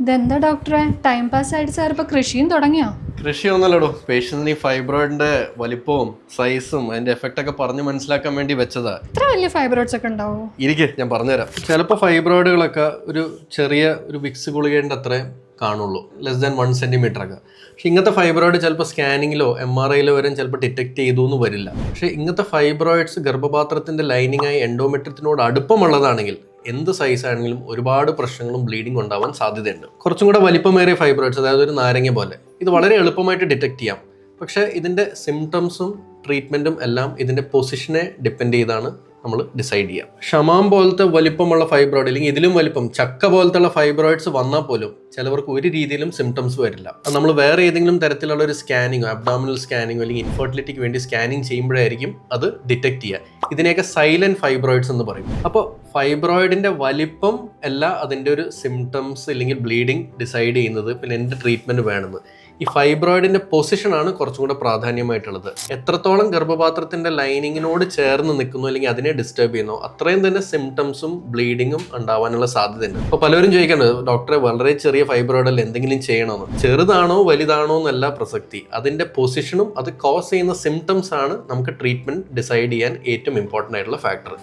ഇതെന്താ ഡോക്ടറെ? Time pass ആയിട്ട് സാർ ഇപ്പൊ കൃഷിയും തുടങ്ങിയോ? കൃഷി ഒന്നല്ലടോ പേഷ്യന്റിന് ഈ ഫൈബ്രോയിഡിന്റെ വലിപ്പവും സൈസും അതിന്റെ എഫക്റ്റ് ഒക്കെ പറഞ്ഞ് മനസ്സിലാക്കാൻ വേണ്ടി വെച്ചതാ. ഇത്ര വലിയ ഫൈബ്രോയിഡ്സ് ഒക്കെ ഉണ്ടാവോ? ഇരിക്കെ ഞാൻ പറഞ്ഞുതരാം. ചിലപ്പോൾ ഫൈബ്രോയിഡുകളൊക്കെ ഒരു ചെറിയ ഒരു വിക്സ് ഗുളികേന്റെ അത്രയും കാണുള്ളൂ. ലെസ് ദാൻ വൺ സെന്റിമീറ്റർ ഒക്കെ. പക്ഷെ ഇങ്ങനത്തെ ഫൈബ്രോയിഡ് ചിലപ്പോൾ സ്കാനിങ്ങിലോ എം ആർ ഐയിലോ വരെ ചിലപ്പോൾ ഡിറ്റക്ട് ചെയ്തു എന്ന് വരില്ല. പക്ഷേ ഇങ്ങനത്തെ ഫൈബ്രോയിഡ്സ് ഗർഭപാത്രത്തിന്റെ ലൈനിങ്ങായി എൻഡോമെട്രത്തിനോട് അടുപ്പമുള്ളതാണെങ്കിൽ എന്ത് സൈസ് ആണെങ്കിലും ഒരുപാട് പ്രശ്നങ്ങളും ബ്ലീഡിംഗ് ഉണ്ടാവാൻ സാധ്യതയുണ്ട്. കുറച്ചും കൂടെ വലിപ്പമേറിയ ഫൈബ്രോയിഡ്സ് അതായത് ഒരു നാരങ്ങ പോലെ. ഇത് വളരെ എളുപ്പമായിട്ട് ഡിറ്റക്ട് ചെയ്യാം. പക്ഷേ ഇതിന്റെ സിംറ്റംസും ട്രീറ്റ്മെന്റും എല്ലാം ഇതിന്റെ പൊസിഷനെ ഡിപ്പെൻഡ് ചെയ്താണ് നമ്മൾ ഡിസൈഡ് ചെയ്യാം. ഷമാം പോലത്തെ വലിപ്പമുള്ള ഫൈബ്രോയിഡ് അല്ലെങ്കിൽ ഇതിലും വലിപ്പം ചക്ക പോലത്തെ ഫൈബ്രോയിഡ്സ് വന്നാൽ പോലും ചിലവർക്ക് ഒരു രീതിയിലും സിംറ്റംസ് വരില്ല. നമ്മൾ വേറെ ഏതെങ്കിലും തരത്തിലുള്ള ഒരു സ്കാനിങ്ങോ അബ്ഡോമിനൽ സ്കാനിങ്ങോ അല്ലെങ്കിൽ ഇൻഫെർട്ടിലിറ്റിക്ക് വേണ്ടി സ്കാനിങ് ചെയ്യുമ്പോഴായിരിക്കും അത് ഡിറ്റക്ട് ചെയ്യുക. ഇതിനെയൊക്കെ സൈലന്റ് ഫൈബ്രോയിഡ്സ് എന്ന് പറയും. അപ്പോൾ ഫൈബ്രോയിഡിന്റെ വലിപ്പം അല്ല അതിന്റെ ഒരു സിംറ്റംസ് അല്ലെങ്കിൽ ബ്ലീഡിങ് ഡിസൈഡ് ചെയ്യുന്നത് പിന്നെ എന്ത് ട്രീറ്റ്മെന്റ് വേണമെന്ന്. ഈ ഫൈബ്രോയിഡിന്റെ പൊസിഷനാണ് കുറച്ചും കൂടെ പ്രാധാന്യമായിട്ടുള്ളത്. എത്രത്തോളം ഗർഭപാത്രത്തിന്റെ ലൈനിങ്ങിനോട് ചേർന്ന് നിൽക്കുന്നു അല്ലെങ്കിൽ അതിനെ ഡിസ്റ്റർബ് ചെയ്യുന്നു അത്രയും തന്നെ സിംറ്റംസും ബ്ലീഡിങ്ങും ഉണ്ടാവാനുള്ള സാധ്യതയുണ്ട്. അപ്പോൾ പലരും ചോദിക്കേണ്ടത് ഡോക്ടറെ വളരെ ചെറിയ ഫൈബ്രോയിഡിൽ എന്തെങ്കിലും ചെയ്യണമെന്ന് ചെറുതാണോ വലുതാണോ എന്നല്ല പ്രസക്തി. അതിന്റെ പൊസിഷനും അത് കോസ് ചെയ്യുന്ന സിംറ്റംസ് ആണ് നമുക്ക് ട്രീറ്റ്മെന്റ് ഡിസൈഡ് ചെയ്യാൻ ഏറ്റവും ഇമ്പോർട്ടന്റ് ആയിട്ടുള്ള ഫാക്ടർ